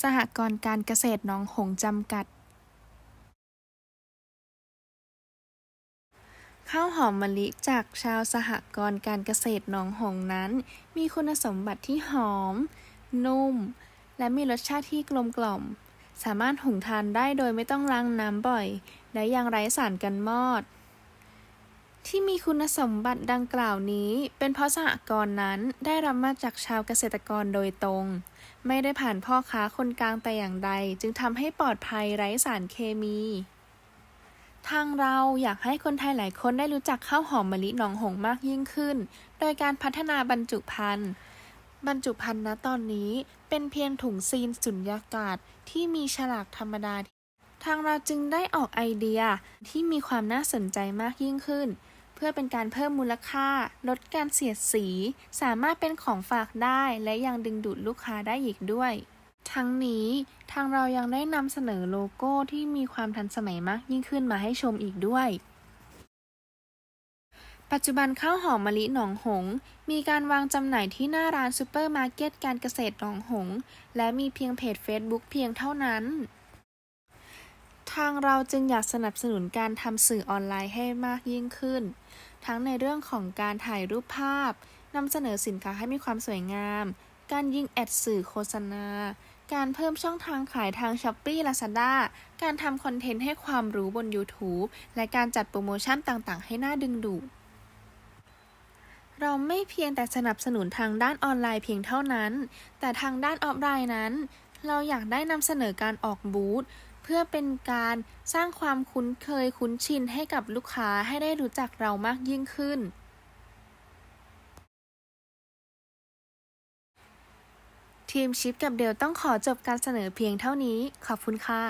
สหกรณ์การเกษตรหนองหงจำกัด ข้าวหอมมะลิจากชาวสหกรณ์การเกษตรหนองหงนั้น มีคุณสมบัติที่หอม นุ่ม และมีรสชาติที่กลมกล่อม สามารถหุงทานได้โดยไม่ต้องล้างน้ำบ่อย และยังไร้สารกันมอด ที่มีคุณสมบัติดังกล่าวนี้ เป็นเพราะสหกรณ์นั้นได้รับมาจากชาวเกษตรกรโดยตรง ไม่ได้ผ่านพ่อค้าคนกลางแต่อย่างใด จึงทำให้ปลอดภัยไร้สารเคมี ทางเราอยากให้คนไทยหลายคนได้รู้จักข้าวหอมมะลิหนองหงมากยิ่งขึ้น โดยการพัฒนาบรรจุภัณฑ์บรรจุภัณฑ์ณตอนนี้เป็นเพียงถุงซีนสุญญากาศที่มีฉลากธรรมดา ทางเราจึงได้ออกไอเดียที่มีความน่าสนใจมากยิ่งขึ้น พื่อเป็นการเพิ่มมูลค่า ลดการเสียดสี สามารถเป็นของฝากได้และยังดึงดูดลูกค้าได้อีกด้วย ทั้งนี้ทางเรายังได้นำเสนอโลโก้ที่มีความทันสมัยมากยิ่งขึ้นมาให้ชมอีกด้วยปัจจุบันข้าวหอมมะลิหนองหง มีการวางจำหน่ายที่หน้าร้านซูเปอร์มาร์เก็ตการเกษตรหนองหง และมีเพียงเพจ Facebook เพียงเท่านั้น ทางเราจึงอยากสนับสนุนการทำสื่อออนไลน์ให้มากยิ่งขึ้น ทั้งในเรื่องของการถ่ายรูปภาพนำเสนอสินค้าให้มีความสวยงาม การยิงแอดสื่อโฆษณา การเพิ่มช่องทางขายทาง s h อ p e e Lazada การทำคอนเทนต์ให้ความรู้บน YouTube และการจัดโปรโมชั่นต่างๆ ให้น่าดึงดูดเราไม่เพียงแต่สนับสนุนทางด้านออนไลน์เพียงเท่านั้น แต่ทางด้านออฟไลน์นั้น เราอยากได้นำเสนอการออกบูธ เพื่อเป็นการสร้างความคุ้นเคยคุ้นชินให้กับลูกค้าให้ได้รู้จักเรามากยิ่งขึ้น ทีมชิปกับเดลต้องขอจบการเสนอเพียงเท่านี้ ขอบคุณค่ะ